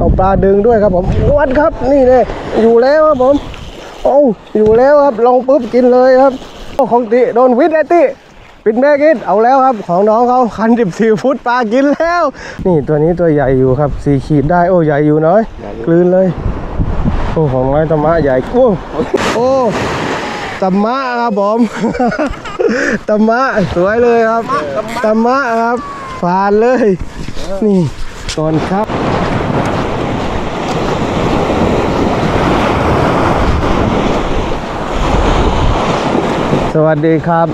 เอาปลาดึงด้วยครับผมวัดครับนี่เลยอยู่แล้วครับผมโอ้อยู่แล้วครับลงปุ๊บกินเลยครับของติโดนวิทย์ไอติปิดแม่กินเอาแล้วครับ ของน้องเขาคันสิบสี่ฟุตปลากินแล้ว นี่ตัวนี้ตัวใหญ่อยู่ครับสี่ขีดได้โอ้ใหญ่อยู่น้อยกลืนเลยโอ้ของน้อยธรรมะใหญ่โอ้โอ้ธรรมะครับผมธรรมะสวยเลยครับธรรมะครับผ่านเลย นี่ก่อนครับ สวัสดีครับ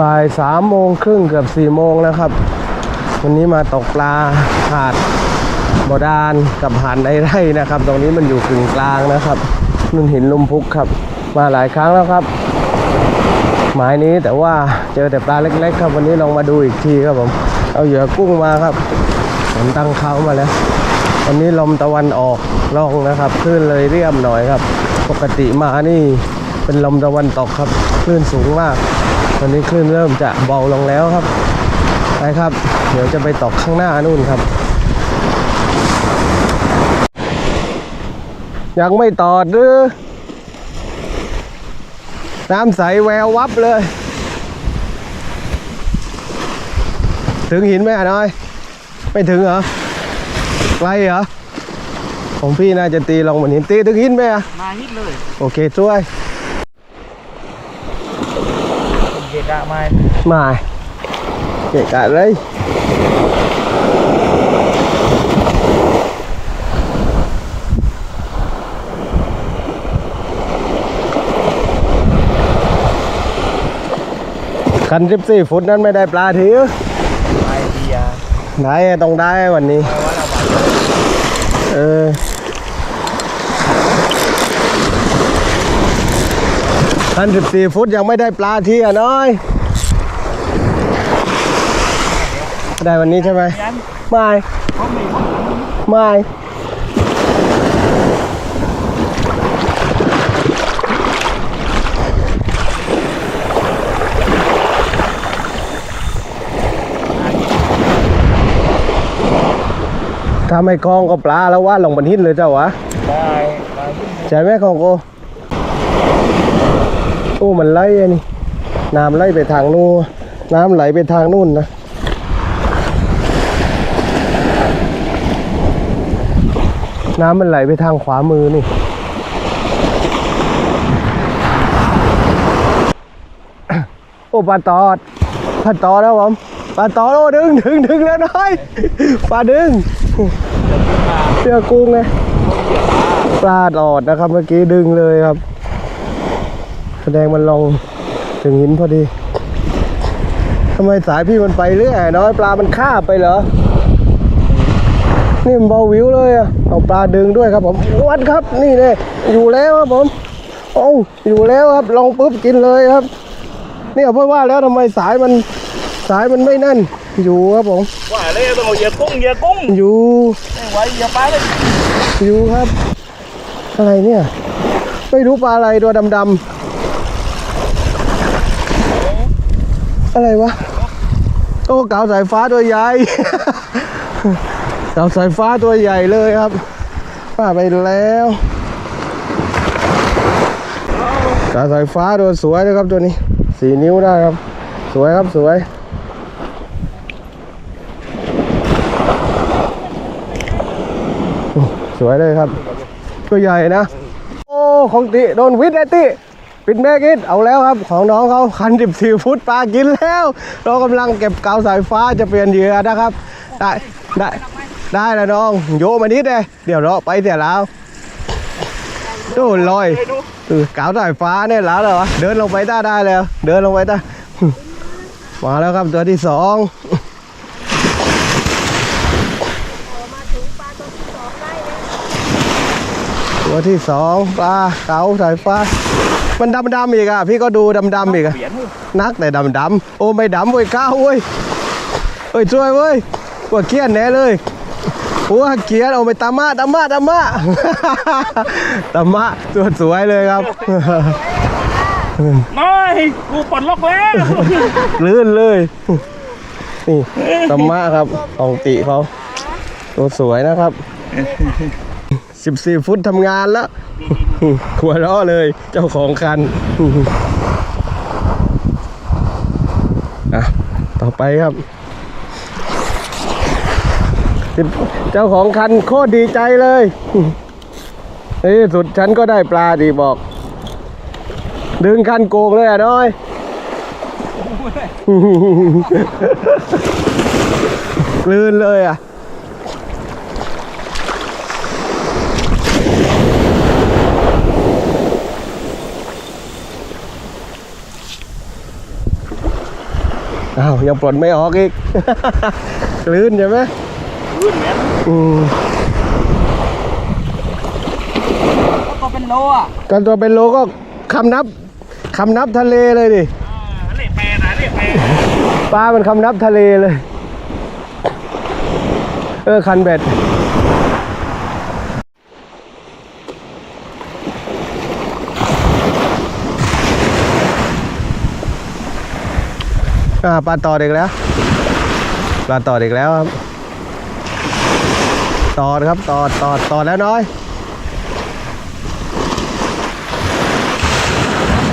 บ่ายสามโมงครึ่งเกือบสี่โมงแล้วครับ วันนี้มาตกปลาหาดบอดานกับหาดในไร่นะครับ ตรงนี้มันอยู่กึ่งกลางนะครับนุ่นหินลุมพุกครับ มาหลายครั้งแล้วครับ หมายนี้แต่ว่าเจอแต่ปลาเล็ก ๆ ครับ วันนี้ลองมาดูอีกทีครับผมเอาเหยื่อกุ้งมาครับผมตั้งเขามาแล้ววันนี้ลมตะวันออกล่องนะครับคลื่นเลยเรียบหน่อยครับ ปกติมานี่ เป็นลมตะวันตกครับ คลื่นสูงมาก ตอนนี้คลื่นเริ่มจะเบาลงแล้วครับ ไปครับ เดี๋ยวจะไปตกข้างหน้านู่นครับ ยังไม่ตอดหรือ น้ำใสแวววับเลย ถึงหินไหมอะน้อย ไม่ถึงเหรอ ไกลเหรอของพี่น่าจะตีลงเหมือนหินตีถึงหินไหมอะมาฮิตเลย โอเคช่วย เกะกะมามาเกะกะเลยคันสิบสี่ฟุตนั้นไม่ได้ปลาถือไอเดียได้ต้องได้วันนี้ว่าเราบาดเออคันสิบสี่ฟุตยังไม่ได้ปลาทีอะน้อย ได้วันนี้ใช่ไหมไม่เขามีคนไม่ถ้าไม่คลองก็ปลาแล้วว่าลงบันหินเลยเจ้าวะได้ใช่ไหมของโกโอ้มันไหลอะนี่น้ำไหลไปทางนู้นน้ำไหลไปทางนู่นนะ น้ำมันไหลไปทางขวามือนี่ โอ้ปลาตอดปลาตอดแล้วผมปลาตอดโอ้ดึงดึงดึงแล้วน้อยปลาดึงเสื้อกุ้งไงปลาตอดนะครับเมื่อกี้ดึงเลยครับ แสดงมันลงถึงหินพอดีทำไมสายพี่มันไปเรื่อยน้อยปลามันข้าไปเหรอ นี่มันเบาวิวเลยอะเอาปลาดึงด้วยครับผมวัดครับนี่เลยอยู่แล้วครับผมโอ้อยู่แล้วครับลงปุ๊บกินเลยครับเนี่ยเพราะว่าแล้วทำไมสายมันสายมันไม่นั่น อยู่ครับผมว่าเลยต้องเอาเหยื่อกุ้งเหยื่อกุ้งอยู่ไม่ไหวเหยื่อปลาเลยอยู่ครับ อะไรเนี่ยไม่รู้ปลาอะไรตัวดำๆอะไรวะโอ้เก๋าสายฟ้าตัวใหญ่ เก๋าสายฟ้าตัวใหญ่เลยครับป้าไปแล้วเก๋าสายฟ้าตัวสวยนะครับตัวนี้สี่นิ้วได้ครับ สวยครับสวยสวยเลยครับ ตัวใหญ่นะ โอ้ของติโดนวิทย์ไอ้ติปิดแม่กินเอาแล้วครับ ของน้องเขาคันสิบสี่ฟุตปลากินแล้ว เรากำลังเก็บกาวสายฟ้าจะเปลี่ยนเหยื่อนะครับ ได้ได้ ได้แล้วน้อง โยมานิดเลยเดี๋ยวเราไปเดี๋ยแล้วโดนลอยเออกาวสายฟ้าเนี่ยแล้วเหรอเดินลงไปได้ได้แล้ว เดินลงไปได้มาแล้วครับตัวที่สองตัวที่สองปลาเก๋าสายฟ้า มันดำดำอีกอะพี่ก็ดูดำดำอีกอะนักแต่ดำดำโอ้ไม่ดำเว้ยก้าวเว้ยเฮ้ยช่วยเว้ยกว่าเกียนแน่เลย ว่าเกียนเอาไปตามมาตามมาตามมาตามมาตัวสวยเลยครับน้อยกูปลดล็อกแล้วลื่นเลยนี่ตามมาครับของติเขาตัวสวยนะครับเสิบสี่ฟุตทำงานแล้วหัวล้อเลยเจ้าของคันอะต่อไปครับ เจ้าของคันโคตรดีใจเลยนี่สุดฉันก็ได้ปลาดีบอก ดึงคันโกงเลยอะน้อยกลืนเลยอะอ้าวยังปลดไม่ออกอีก ลื่นใช่ไหม รุ่นแม่นอืมก็เป็นโลอะกันตัวเป็นโลก็คำนับคำนับทะเลเลยดิเรียกแปรนะเรียกแปรปลามันคำนับทะเลเลย เออ คันเบ็ดอ่าปลาต่อเด็กแล้วปลาต่อเด็กแล้วครับ ต่อนะครับต่อต่อต่อแล้วน้อย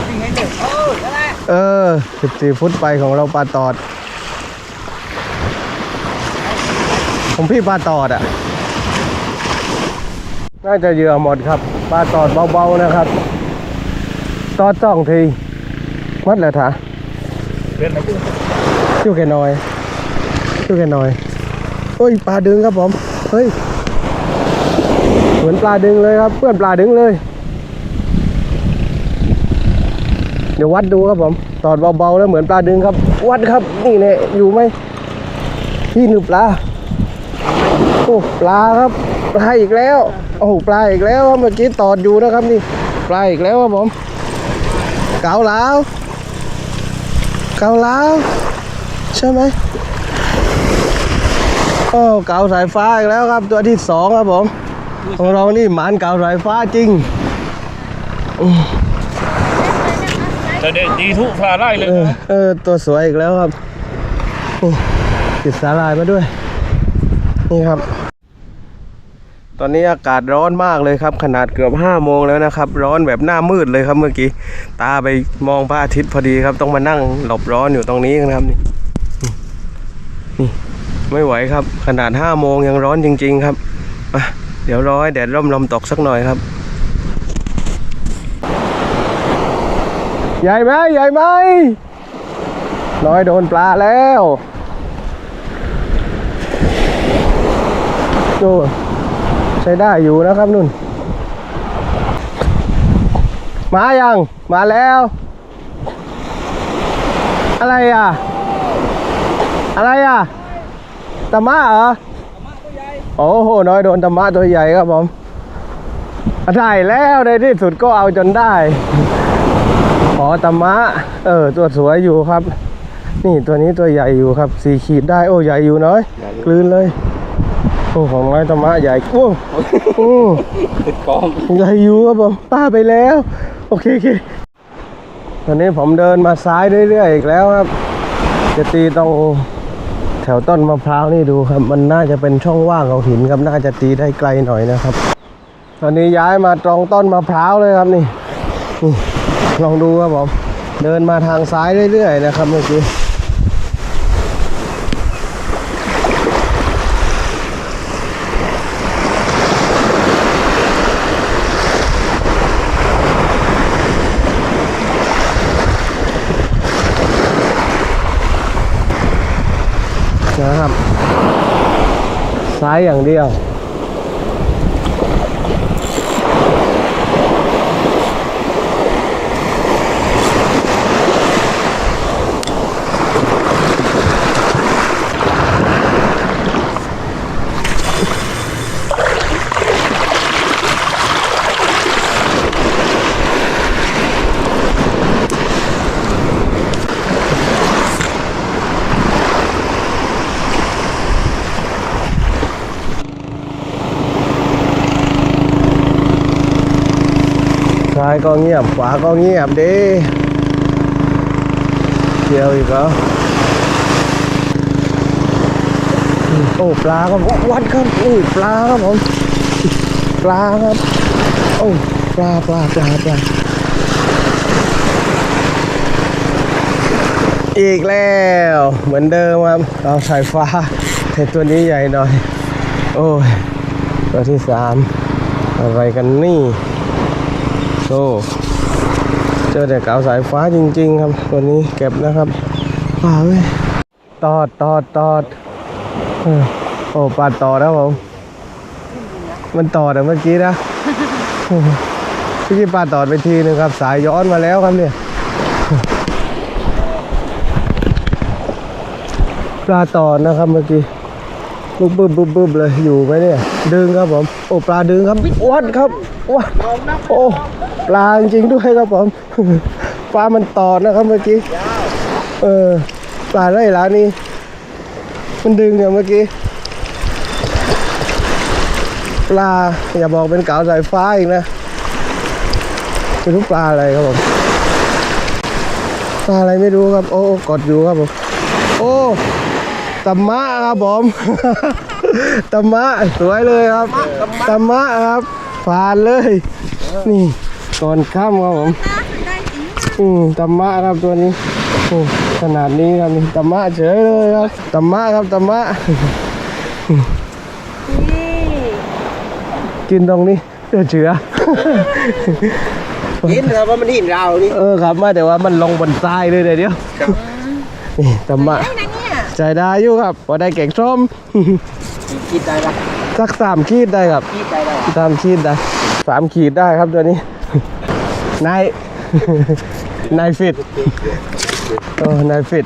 จริงไงเด็กเออนั่นแหละเออ14ฟุตไปของเราปลาตอดของพี่ปลาตอดอะ น่าจะเหยื่อหมดครับ ปลาตอดเบาๆนะครับ ตอดจ้องทีวัดแล้วถาเดินมาดูชู้แกหน่อยชู้แกหน่อย เฮ้ย ปลาดึงครับผม เฮ้ยเห มือนปลาดึงเลยครับ เพื่อนปลาดึงเลย เดี๋ยววัดดูครับผมตอดเบาๆแล้วเหมือนปลาดึงครับ วัดครับนี่เนี่ยอยู่ไหมพี่หนึบปลาโอ้ปลาครับปลาอีกแล้วโอ้ปลาอีกแล้วเมื่อกี้ตอดอยู่นะครับนี่ปลาอีกแล้วครับผมเกาเหลาเกาเหลาใช่ไหมโอ้เกาสายฟ้าอีกแล้วครับ ตัวที่สองครับผม ของเรานี่หมานเกาสายฟ้าจริงแต่เด็กดีทุกพลาไล่เลยเออเออ ตัวสวยอีกแล้วครับโอ้ติดสาลายมาด้วย นี่ครับ ตอนนี้อากาศร้อนมากเลยครับ ขนาดเกือบห้าโมงแล้วนะครับ ร้อนแบบหน้ามืดเลยครับเมื่อกี้ ตาไปมองพระอาทิตย์พอดีครับ ต้องมานั่งหลบร้อนอยู่ตรงนี้นะครับนี่นี่ ไม่ไหวครับ ขนาดห้าโมงยังร้อนจริง ๆ ครับอะ เดี๋ยวรอให้แดดร่มลมตกสักหน่อยครับ ใหญ่ไหมใหญ่ไหมน้อยโดนปลาแล้วโอ้ใช้ได้อยู่นะครับนุ่น มายัง มาแล้ว อะไรอะ อะไรอะตะมะเหรอ โอ้โห น้อยโดนตะมะตัวใหญ่ครับผมได้แล้วในที่สุดก็เอาจนได้ ขอตะมะ เออ ตัวสวยอยู่ครับ นี่ตัวนี้ตัวใหญ่อยู่ครับสี่ขีดได้ โอ้ ใหญ่อยู่น้อย กลืนเลย โอ้ของน้อยตะมะใหญ่โอ้โอ้ติดกองใหญ่อยู่ครับผม ป้าไปแล้ว โอเคโอเคตอนนี้ผมเดินมาซ้ายเรื่อยๆอีกแล้วครับ จะตีตรง แถวต้นมะพร้าวนี่ดูครับ มันน่าจะเป็นช่องว่างของหินครับน่าจะตีได้ไกลหน่อยนะครับ ตอนนี้ย้ายมาตรงต้นมะพร้าวเลยครับนี่นี่ลองดูครับผมเดินมาทางซ้ายเรื่อยๆนะครับเมื่อกี้ นะครับ ซ้ายอย่างเดียว ก็เงียบขวาก็เงียบดิเกียวอีกเหรออืมโอ้ปลาครับวัดครับนี่ปลาครับผมปลาครับโอ้ปลาปลาปลาปลาอีกแล้วเหมือนเดิมครับเราสายฟ้าแต่ตัวนี้ใหญ่หน่อย โอ้ยตัวที่สามอะไรกันนี่ โซ่เจอแต่เก๋าสายฟ้าจริง ๆ ครับตัวนี้เก็บนะครับว้าเว้ยตอดตอดตอดโอ้ปลาตอดนะผมมันตอดอะเมื่อกี้นะเมื่อกี้ปลาตอดไปทีนึงครับ สายย้อนมาแล้วครับเนี่ยปลาตอดนะครับเมื่อกี้บึ้บบึ้บบึ้บบึ้บเลยอยู่ไหมเนี่ย ดึงครับผม โอ้ปลาดึงครับอ้วนครับอ้วนโอ้ ลาจริงๆด้วยครับผมปลามันตอดนะครับเมื่อกี้ เออปลาไร่ร้านนี้ มันดึงเนี่ยเมื่อกี้ปลาอย่าบอกเป็นเก๋าสายฟ้าอีกนะไม่รู้ปลาอะไรครับผมปลาอะไรไม่รู้ครับ โอ้กดอยู่ครับผมโอ้ตะมะครับผมตะมะสวยเลยครับตะมะครับผ่านเลย นี่ ตอนข้ามครับผมอืมตะมะครับตัวนี้โอ้ขนาดนี้ครับนี่ตะมะเฉยเลยครับตะมะครับตะมะกินตรงนี้เดือเชื้อกินครับว่ามันหินเรานี่เออครับมาแต่ว่ามันลงบนทรายเลยเดี๋ยวเดียวนี่ตะมะได้นะเนี่ยใจได้อยู่ครับพอได้เก่งส้มกินได้ปะสักสามขีดได้ครับกินได้ได้สามขีดได้สามขีดได้ครับตัวนี้ นาย นายฟิตโอ้นายฟิต